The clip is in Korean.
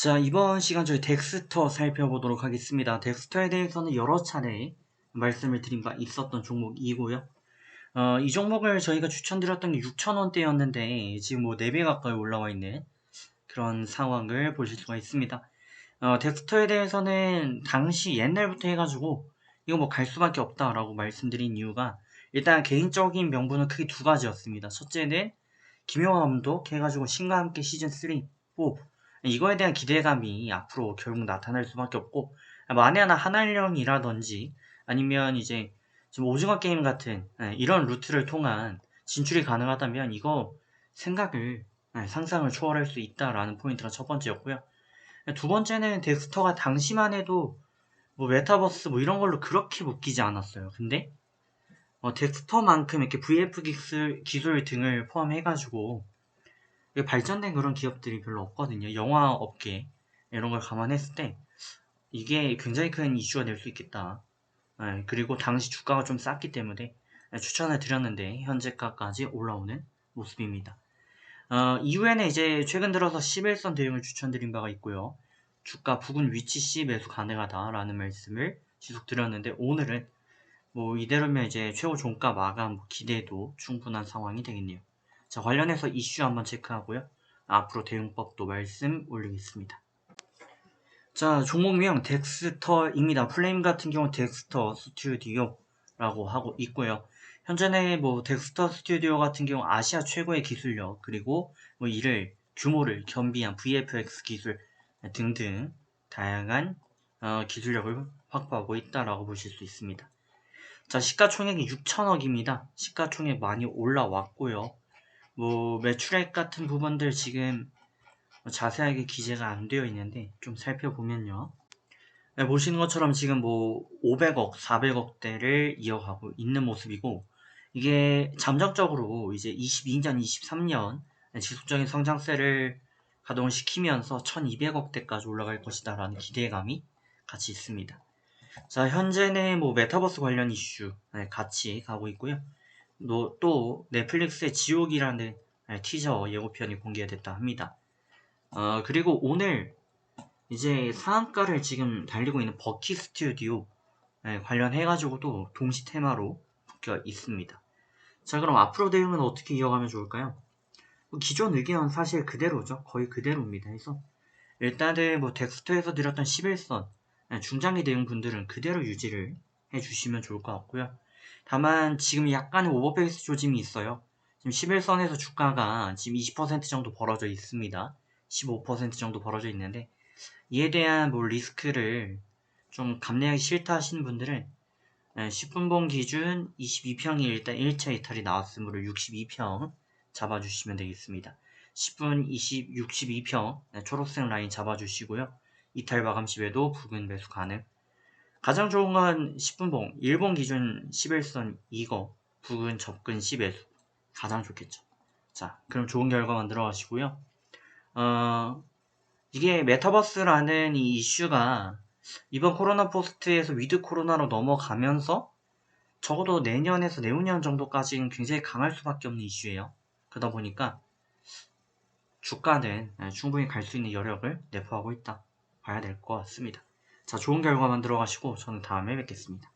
자, 이번 시간 저희 덱스터 살펴보도록 하겠습니다. 덱스터에 대해서는 여러 차례 말씀을 드린 바 있었던 종목이고요. 어, 이 종목을 저희가 추천드렸던 게 6,000원대였는데 지금 뭐 4배 가까이 올라와 있는 그런 상황을 보실 수가 있습니다. 어, 덱스터에 대해서는 당시 옛날부터 해가지고 이거 뭐 갈 수밖에 없다라고 말씀드린 이유가 일단 개인적인 명분은 크게 두 가지였습니다. 첫째는 김영하 감독 해가지고 신과 함께 시즌 3, 4 이거에 대한 기대감이 앞으로 결국 나타날 수밖에 없고 만에 하나 한알령이라든지 아니면 이제 지금 오징어 게임 같은 예, 이런 루트를 통한 진출이 가능하다면 이거 생각을 예, 상상을 초월할 수 있다라는 포인트가 첫 번째였고요. 두 번째는 덱스터가 당시만 해도 뭐 메타버스 뭐 이런 걸로 그렇게 묶이지 않았어요. 근데 어, 덱스터만큼 이렇게 VF 기술, 기술 등을 포함해가지고 발전된 그런 기업들이 별로 없거든요. 영화 업계 이런 걸 감안했을 때 이게 굉장히 큰 이슈가 될 수 있겠다. 네, 그리고 당시 주가가 좀 쌌기 때문에 추천을 드렸는데 현재가까지 올라오는 모습입니다. 어, 이후에는 이제 최근 들어서 11선 대응을 추천드린 바가 있고요. 주가 부근 위치 시 매수 가능하다라는 말씀을 지속 드렸는데 오늘은 뭐 이대로면 이제 최고 종가 마감 기대도 충분한 상황이 되겠네요. 자, 관련해서 이슈 한번 체크하고요. 앞으로 대응법도 말씀 올리겠습니다. 자, 종목명 덱스터입니다. 플레임 같은 경우 덱스터 스튜디오라고 하고 있고요. 현재는 뭐 덱스터 스튜디오 같은 경우 아시아 최고의 기술력 그리고 뭐 이를 규모를 겸비한 VFX 기술 등등 다양한 어, 기술력을 확보하고 있다라고 보실 수 있습니다. 자, 시가총액이 6천억입니다. 시가총액 많이 올라왔고요. 뭐 매출액 같은 부분들 지금 자세하게 기재가 안 되어 있는데 좀 살펴보면요. 네, 보시는 것처럼 지금 뭐 500억, 400억대를 이어가고 있는 모습이고 이게 잠정적으로 이제 22년, 23년 지속적인 성장세를 가동을 시키면서 1200억대까지 올라갈 것이다 라는 기대감이 같이 있습니다. 자, 현재는 뭐 메타버스 관련 이슈 네, 같이 가고 있고요. 또, 또 넷플릭스의 지옥이라는 티저 예고편이 공개됐다 합니다. 어, 그리고 오늘 이제 상한가를 지금 달리고 있는 버키 스튜디오 관련해가지고도 동시 테마로 묶여 있습니다. 자 그럼 앞으로 대응은 어떻게 이어가면 좋을까요? 뭐 기존 의견 사실 그대로죠. 거의 그대로입니다. 해서 일단은 뭐 덱스터에서 드렸던 11선 중장기 대응 분들은 그대로 유지를 해주시면 좋을 것 같고요. 다만 지금 약간의 오버페이스 조짐이 있어요. 지금 11선에서 주가가 지금 20% 정도 벌어져 있습니다. 15% 정도 벌어져 있는데 이에 대한 뭐 리스크를 좀 감내하기 싫다 하시는 분들은 10분봉 기준 22평이 일단 1차 이탈이 나왔으므로 62평 잡아주시면 되겠습니다. 10분 20, 62평 초록색 라인 잡아주시고요. 이탈 마감 시에도 부근 매수 가능 가장 좋은 건 10분 봉, 일본 기준 11선 이거, 부근 접근 10에서 가장 좋겠죠. 자, 그럼 좋은 결과 만들어 가시고요. 어, 이게 메타버스라는 이 이슈가 이번 코로나 포스트에서 위드 코로나로 넘어가면서 적어도 내년에서 내후년 정도까지는 굉장히 강할 수밖에 없는 이슈예요. 그러다 보니까 주가는 충분히 갈 수 있는 여력을 내포하고 있다 봐야 될 것 같습니다. 자, 좋은 결과 만 들어 가시고 저는 다음에 뵙겠습니다.